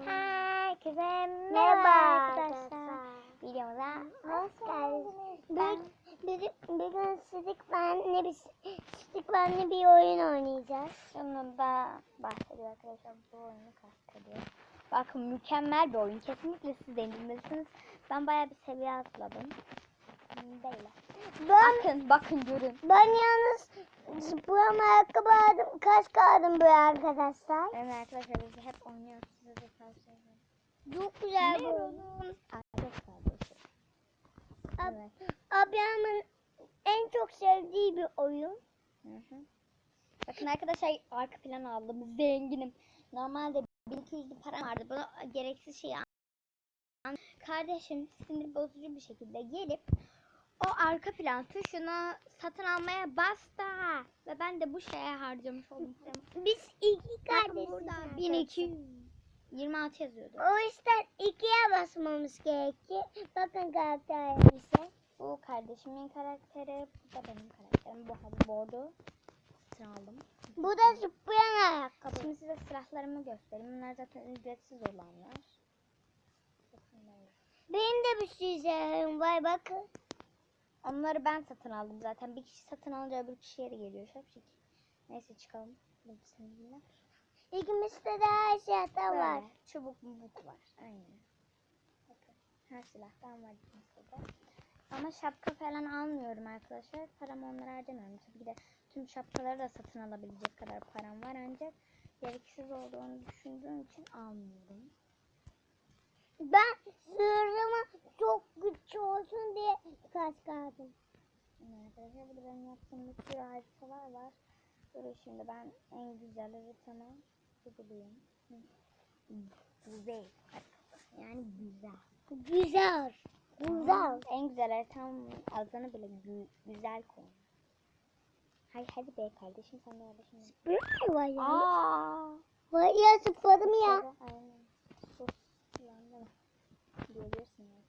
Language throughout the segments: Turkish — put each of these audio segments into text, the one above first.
Herkese Merhaba arkadaşlar. Videomuza Hoş geldiniz. Bugün, bugün, bugün Stickman'le bir, Stickman'le bir oyun oynayacağız. Şunu da bahsediyor arkadaşlar. Bu oyunu kastediyor. Bakın mükemmel bir oyun. Kesinlikle siz de indirmelisiniz. Ben bayağı bir seviye atladım. Hmm, Değil. Ben, Bakın bakın görün. ben yalnız buram ayakkabı aldım. Kaç kaldım böyle arkadaşlar? Evet arkadaşlar biz hep oynuyoruz. Çok güzel bir oyun. Ab şey. evet. Ablamın en çok sevdiği bir oyun. Hı hı. Bakın arkadaşlar arka plan aldım. Zenginim. Normalde 1200 param vardı. Bunu gereksiz şey. Kardeşim sinir bozucu bir şekilde gelip o arka plan tuşuna satın almaya bastı. Ve ben de bu şeye harcamış oldum. Biz iki kardeşiz. Buradan 1200 26 yazıyordu. O yüzden 2'ye basmamız gerekiyor. Bakın karakter ise bu kardeşimin karakteri. Bu da benim karakterim. Bu hadi bordo. Satın aldım. Bu da zıplayan ayakkabı. Şimdi size silahlarımı göstereyim. Bunlar zaten ücretsiz olanlar. Benim de bir sürü silahım var bakın. Onları ben satın aldım zaten. Bir kişi satın alınca öbür kişiye de geliyor. Şapşik. Şey. Neyse çıkalım. Elbisemle. İkimizde de her silahtan var. Böyle çubuk mubuk var. Aynen. Bakın. Her silahtan var ikimizde de. Ama şapka falan almıyorum arkadaşlar. Paramı onlara harcamıyorum. Tabii ki de tüm şapkaları da satın alabilecek kadar param var ancak gereksiz olduğunu düşündüğüm için almıyorum. Ben sırrımı çok güçlü olsun diye kaç kaldım. Evet Arkadaşlar burada benim yaptığım bir sürü haritalar var. Böyle şimdi ben en güzel haritamı bulayım. Güzel. Yani güzel. Güzel. Güzel. En güzel haritamın adını bile gü- güzel koy. Hay hadi be kardeşim sen de orada şimdi. Spray var ya. Aa. Var ya zıpladım ya. Aynen. Sus. Yandım. Geliyorsun ya.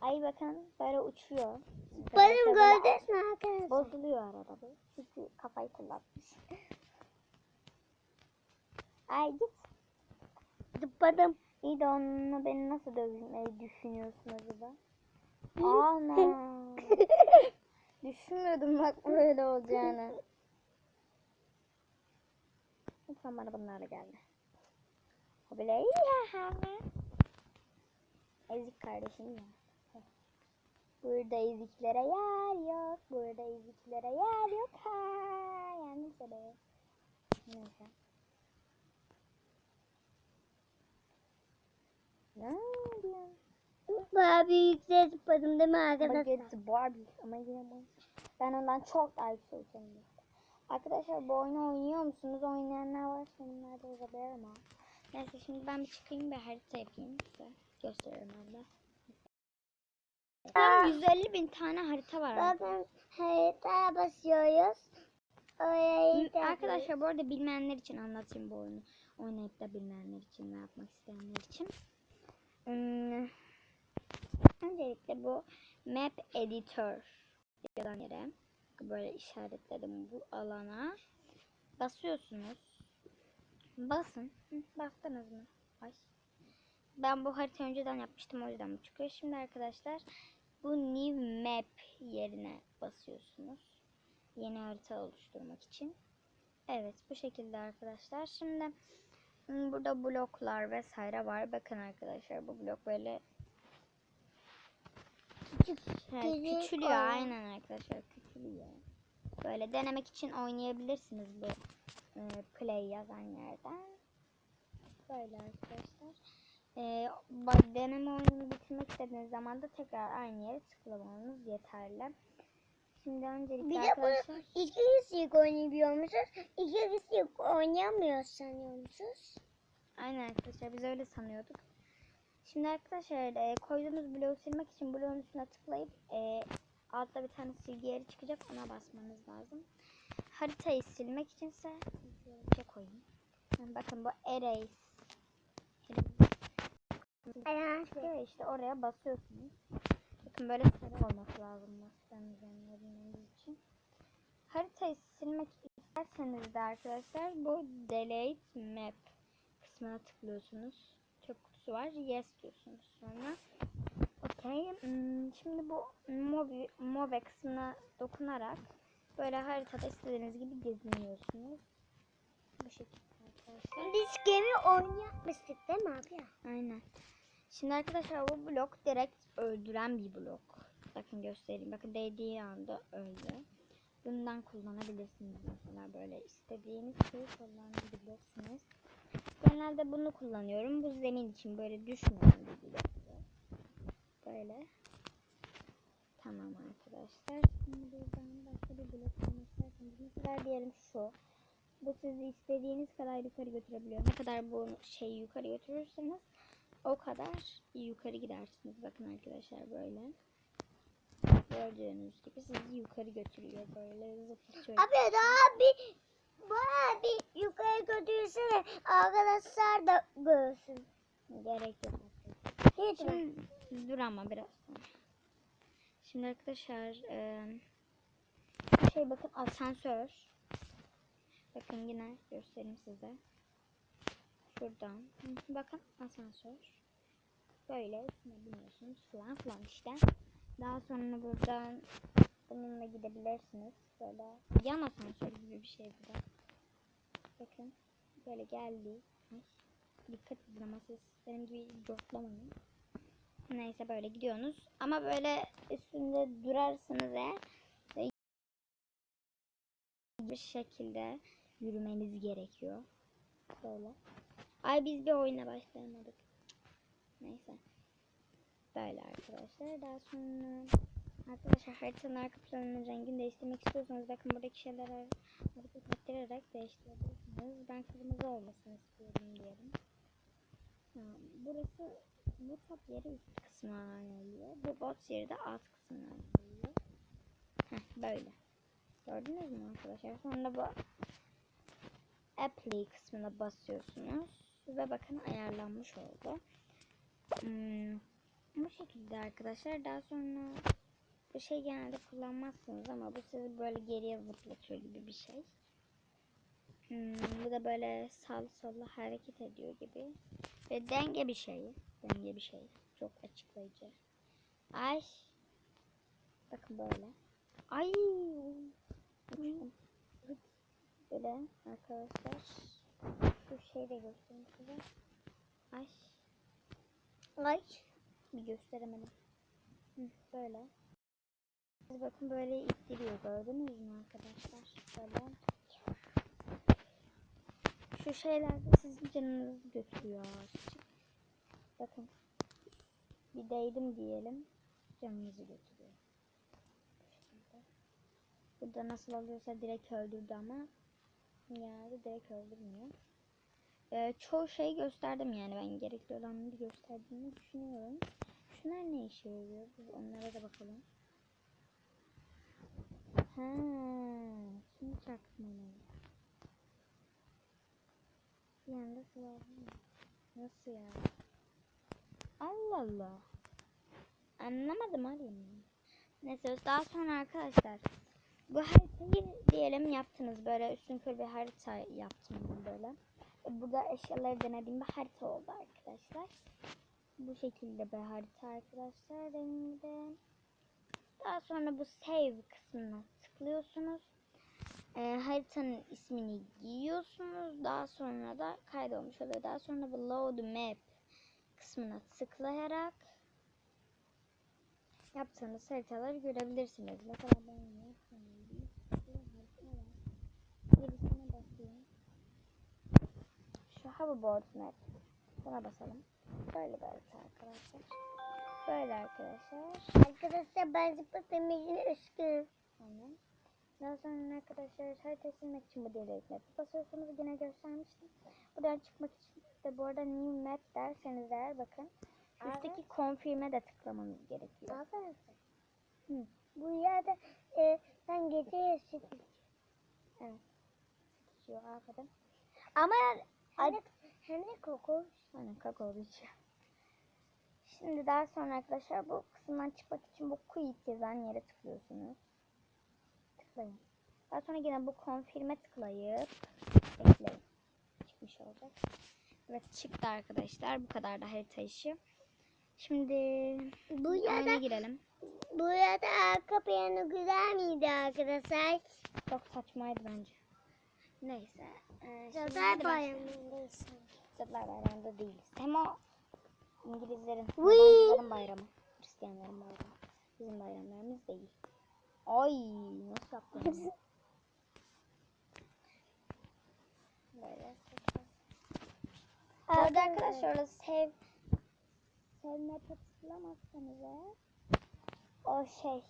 Ay bakın böyle uçuyor. Benim gördünüz mü arkadaşlar? Bozuluyor arada bu. Çünkü kafayı kullanmış. Ay git. Zıpladım. İyi de onunla beni nasıl dövmeyi düşünüyorsun acaba? Ana. Düşünmüyordum bak böyle olacağını. Lütfen bana bunlarla gelme. O bile ya. Ezik kardeşim ya. Burada eziklere yer yok. Burada eziklere yer yok. Ha, yanlış söyle. Neyse. Ne diyorsun? Bayağı büyükte zıpladım değil mi arkadaşlar? get Barbie ama yine bu. Ben ondan çok daha yüksek uçarım. Arkadaşlar bu oyunu oynuyor musunuz? Oynayanlar var. Onlarda yazabilir ama. Neyse şimdi ben bir çıkayım bir harita yapayım size. Gösteriyorum orada. Tam 150 bin tane harita var. Bakın haritaya basıyoruz. Da- Arkadaşlar bu arada bilmeyenler için anlatayım bu oyunu. Oynayıp da bilmeyenler için ne yapmak isteyenler için. Hmm, Öncelikle bu map editor yazan yere böyle işaretledim bu alana. Basıyorsunuz. Basın. Bastınız mı? Ay. Ben bu haritayı önceden yapmıştım o yüzden bu çıkıyor. Şimdi arkadaşlar bu new map yerine basıyorsunuz. Yeni harita oluşturmak için. Evet bu şekilde arkadaşlar. Şimdi burada bloklar vesaire var. Bakın arkadaşlar bu blok böyle Küçük küçülüyor olan. aynen arkadaşlar küçülüyor. Böyle denemek için oynayabilirsiniz bu e, play yazan yerden. Böyle arkadaşlar. E, deneme oyununu bitirmek istediğiniz zaman da tekrar aynı yere tıklamanız yeterli. Şimdi öncelikle Bir de arkadaşlar bunu iki kişilik oynayabiliyor musunuz? İki kişilik oynayamıyor sanıyor musunuz? aynen arkadaşlar biz öyle sanıyorduk. Şimdi arkadaşlar e, koyduğunuz bloğu silmek için bloğun üstüne tıklayıp e, altta bir tane silgi yeri çıkacak ona basmanız lazım. Haritayı silmek içinse bir şey koyayım. Bakın bu erase. Çıkıyor işte oraya basıyorsunuz. Bakın böyle sarı olması lazım masanın için. Haritayı silmek isterseniz de arkadaşlar bu delete map kısmına tıklıyorsunuz. Kutusu var. Yes diyorsunuz sonra. Okey. Hmm, Şimdi bu Move, Move kısmına dokunarak böyle haritada istediğiniz gibi geziniyorsunuz. Bu şekilde arkadaşlar. Biz gemi oyunu yapmıştık değil mi abi? Aynen. Şimdi arkadaşlar bu blok direkt öldüren bir blok. Bakın göstereyim. Bakın değdiği anda öldü. Bundan kullanabilirsiniz mesela böyle istediğiniz şeyi kullanabilirsiniz. Genelde bunu kullanıyorum. Bu zemin için böyle blok. Böyle. Tamam arkadaşlar. Şimdi buradan başka bir blok isterseniz mesela diyelim şu. Bu sizi istediğiniz kadar yukarı götürebiliyor. Ne kadar bu şeyi yukarı götürürseniz o kadar yukarı gidersiniz. Bakın arkadaşlar böyle. Gördüğünüz gibi sizi yukarı götürüyor böyle zıplatıyor. Abi daha bir bana bir götürsene arkadaşlar da görsün. Gerek yok. Hiç mi? Dur ama biraz. Şimdi arkadaşlar şey bakın asansör. Bakın yine göstereyim size. Şuradan. Bakın asansör. Böyle üstüne biniyorsunuz falan filan işte. Daha sonra buradan bununla gidebilirsiniz. Böyle yan asansör gibi bir şey bu da. Bakın böyle geldi. Dikkat edin ama siz benim gibi cortlamayın. Neyse böyle gidiyorsunuz. Ama böyle üstünde durarsanız eğer bir şekilde yürümeniz gerekiyor. Böyle. Ay biz bir oyuna başlayamadık. Neyse. Böyle arkadaşlar. Daha sonra arkadaşlar haritanın arka planının rengini değiştirmek istiyorsanız bakın buradaki şeyleri hareket ettirerek değiştirebilirsiniz. Ben kırmızı olmasını istiyorum diyelim. Burası bu top yeri üst kısmına geliyor. Bu bot yeri de alt kısmına. Heh, böyle. Gördünüz mü arkadaşlar? Sonra bu apply kısmına basıyorsunuz. Ve bakın ayarlanmış oldu. Hmm, bu şekilde arkadaşlar. Daha sonra bu şey genelde kullanmazsınız ama bu sizi böyle geriye zıplatıyor gibi bir şey. Hmm, bu da böyle sağ sola hareket ediyor gibi. Ve denge bir şey. Denge bir şey. Çok açıklayıcı. Ay. Bakın böyle. Ay. Böyle arkadaşlar. Şu şeyi de göstereyim size. Ay. Ay. Bir gösteremedim. Hı, böyle. Bakın böyle ittiriyor gördünüz mü arkadaşlar? Böyle. Şu şeyler de sizin canınızı götürüyor. Bakın. Bir değdim diyelim. Canınızı götürüyor. Bu. Burada nasıl oluyorsa direkt öldürdü ama genelde direkt öldürmüyor. Ee, çoğu şeyi gösterdim yani ben gerekli olanları gösterdiğimi düşünüyorum. Şunlar ne işe yarıyor? Onlara da bakalım. Ha, şimdi onu. Bir anda silahım. Nasıl ya? Allah Allah. Anlamadım Arayayım. Neyse daha sonra arkadaşlar bu haritayı diyelim yaptınız böyle üstün körü bir harita yaptım böyle. Burada eşyaları denediğim bir harita oldu arkadaşlar. Bu şekilde bir harita arkadaşlar rengi Daha sonra bu save kısmına tıklıyorsunuz. E, haritanın ismini giriyorsunuz. Daha sonra da kaydolmuş oluyor. Daha sonra bu load map kısmına tıklayarak yaptığınız haritaları görebilirsiniz. Mesela ben var. Birisine basayım. Şu hoverboard map. Buna basalım. Böyle harita arkadaşlar. Böyle arkadaşlar. Arkadaşlar ben zıplatamıyorum üstü. Tamam. Daha sonra arkadaşlar harita silmek için bu delete basıyorsunuz. Yine göstermiştim. Buradan çıkmak için de bu arada new map derseniz eğer bakın. Üstteki confirm'e de tıklamanız gerekiyor. Aferin. Hı. Bu yerde e, sen gece yaşadın. Evet. Sıkışıyor aferin. Ama hani, hani koku. Aynen kakao içiyor. Şimdi daha sonra arkadaşlar bu kısımdan çıkmak için bu quit yazan yere tıklıyorsunuz. Tıklayın. Daha sonra yine bu confirm'e tıklayıp bekleyin. Çıkmış olacak. Evet çıktı arkadaşlar. Bu kadar da harita işi. Şimdi Bu yada, girelim. bu yada arka planı güzel miydi arkadaşlar? Çok saçmaydı bence. Neyse. Ee, Cadılar bayramındayız. Cadılar Bayramı'nda değiliz. Hem o İngilizlerin, bayramı. Hristiyanların bayramı. Bizim bayramlarımız değil. Ay nasıl yaptın? Böyle. Bu arada arkadaşlar orada sev sevme tıklamazsanız eğer o şey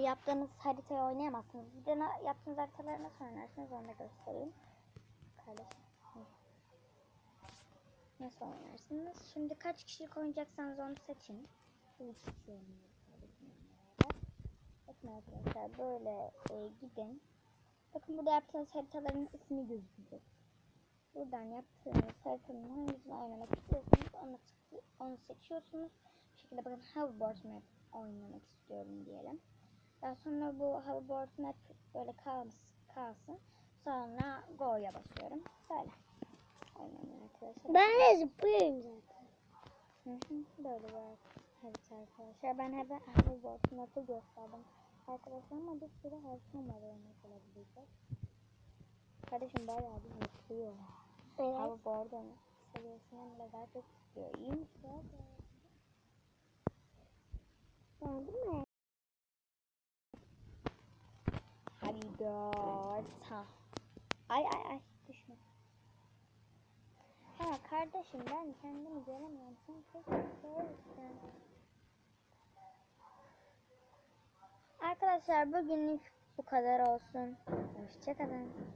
yaptığınız haritayı oynayamazsınız. Bir de yaptığınız haritaları nasıl oynarsınız onu da göstereyim. Kardeşim. Nasıl oynarsınız? Şimdi kaç kişilik oynayacaksanız onu seçin. Biz üç kişi oynuyoruz kardeşimle beraber. Bakın arkadaşlar böyle e, gidin. Bakın burada yaptığınız haritaların ismi gözükecek. Buradan yaptığınız haritanın hangisini oynamak istiyorsanız onu, onu seçiyorsunuz. Bu şekilde bakın hoverboard map oynamak istiyorum diyelim. Daha sonra bu hoverboard map böyle kalsın. kalsın. Sonra go'ya basıyorum. Böyle. Oynanıyor arkadaşlar. Ben de zıplıyorum zaten. Hı hı, Böyle bir harita arkadaşlar. Ben hep hoverboard map'ı gösterdim. Arkadaşlar ama bir sürü harita var örnek olabilecek. Kardeşim bayağı bir zıplıyor. Evet. Hoverboard'un seviyesinden bile daha çok zıplıyor. İyi mi? Gördün mü? Hadi dört. Ha. Ay ay ay düşme. Ha kardeşim ben kendimi göremiyorum. Sen kesin görürsün. Arkadaşlar bugünlük bu kadar olsun. Hoşçakalın.